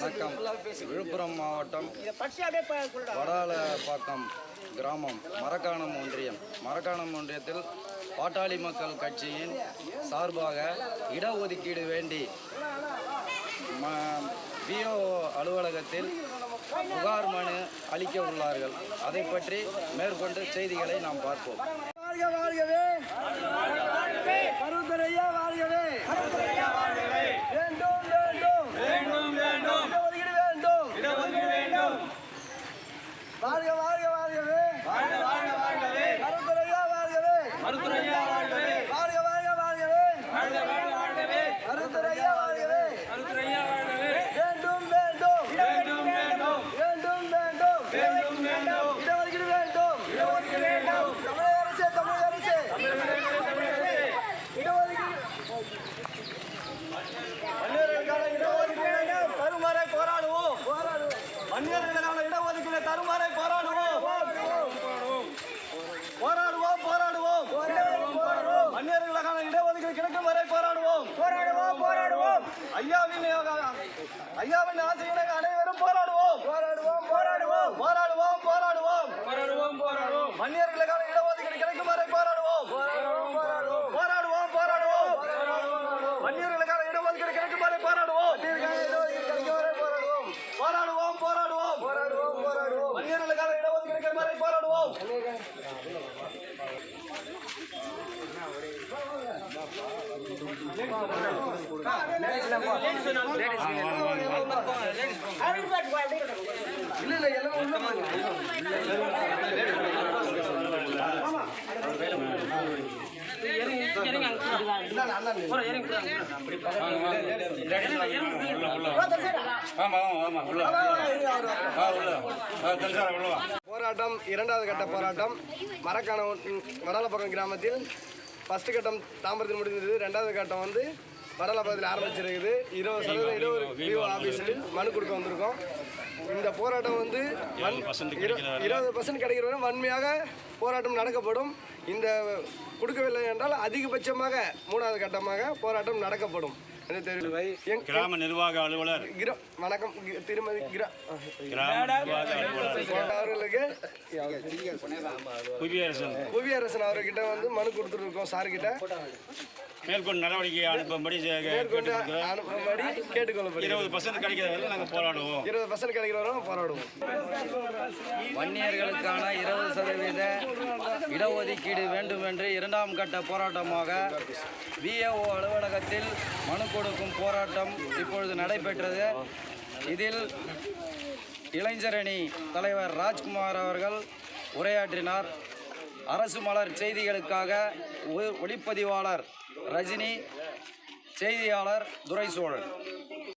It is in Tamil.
வணக்கம். விழுப்புரம் மாவட்டம் வடாலப்பாக்கம் கிராமம் மரக்காணம் ஒன்றியம். மரக்காணம் ஒன்றியத்தில் பாட்டாளி மக்கள் கட்சியின் சார்பாக இடஒதுக்கீடு வேண்டி பிஓ அலுவலகத்தில் புகார் மனு அளிக்க உள்ளார்கள். அதை பற்றி மேற்கொண்டு செய்திகளை நாம் பார்ப்போம் வாழ்க வாழ்கவே கருத்துரையா வாழ்கவே வேண்டும் வேண்டும் இடஒதுக்கீடு வேண்டும் வாழ்க வாழ்க வாழ்கவே கருத்துரையா வாழ்கவே வாழ்க வாழ்க வாழ்கவே கருத்துரையா வாழ்கவே வேண்டும் வேண்டும் வேண்டும் வேண்டும் இடஒதுக்கீடு வேண்டும் தமிழக அரசே தமிழக அரசே இடஒதுக்கீடு மன்னியர்களுக்கான இடஒதுக்கீடு தருமாறை போராடுவோம் போராடுவோம் மன்னியர்களுக்கான இடஒதுக்கீடு தருமாறை போராடுவோம் போராடுவோம் போராடுவோம் போராடுவோம் மன்னியர்களுக்கான இடஒதுக்கீடு கிடைக்கும் வரை போராடுவோம் போராடுவோம் போராடுவோம் ஐயாவின் ஐயாவின் ஆசையினை அனைவரும் போராடுவோம். போராடுவோம் போராடுவோம். போராடுவோம் போராடுவோம். போராடுவோம் போராடுவோம். மன்னியர்களுக்கான இடஒதுக்கீடு கிடைக்கும் வரை போராடுவோம். போராடுவோம் போராடுவோம். போராடுவோம் போராடுவோம். மன்னியர்களுக்கான இடஒதுக்கீடு கிடைக்கும் வரை போராடுவோம். போராடுவோம். போராடுவோம் போராடுவோம். போராடுவோம் போராடுவோம். மன்னியர்களுக்கான இடஒதுக்கீடு கிடைக்கும் வரை போராடுவோம். இல்ல இல்ல எல்லாம் உள்ள போராட்டம் இரண்டாவது கட்ட போராட்டம். மரக்கான வடலப்பக்கம் கிராமத்தில் ஃபஸ்ட்டு கட்டம் தாம்பரத்தில் முடிந்தது. ரெண்டாவது கட்டம் வந்து வடலப்பக்கத்தில் ஆரம்பிச்சிருக்குது. இருபது சதவீதம் இடஒரு விஓ ஆஃபீஸில் மனு கொடுக்க வந்திருக்கோம். இந்த போராட்டம் வந்து இருபது பர்சன்ட் கிடைக்கிற வன்மையாக போராட்டம் நடக்கப்படும். இந்த கொடுக்கவில்லை என்றால் அதிகபட்சமாக மூணாவது கட்டமாக போராட்டம் நடக்கப்படும் கிராம நிர்வாக அலுவலர். கிர வணக்கம். கி- திருமதி அவர்களுக்கு புவியரசன் புவியரசன் அவர்கிட்ட வந்து மனு கொடுத்துருக்கோம் சார்கிட்ட. மேற்கொண்டு நடவடிக்கை அனுப்பும்படி. அனுப்பும்படி கேட்டுக்கொள்ளப்படுகிறது இருபது பர்சன்ட் கிடைக்கிற வரை நாங்கள் போராடுவோம். இருபது பர்சன்ட் கிடைக்கிற வரை போராடுவோம். வன்னியர்களுக்கான இருபது சதவீத இடஒதுக்கீடு வேண்டும் என்று இரண்டாம் கட்ட போராட்டமாக விஏஓ அலுவலகத்தில் மனு கொடுக்கும் போராட்டம் இப்பொழுது நடைபெற்றது. இதில் இளைஞரணி தலைவர் ராஜ்குமார் அவர்கள் உரையாற்றினார். அரசு மலர் செய்திகளுக்காக ஒ- ஒளிப்பதிவாளர் ரஜினி செய்தியாளர் துரைசோழன்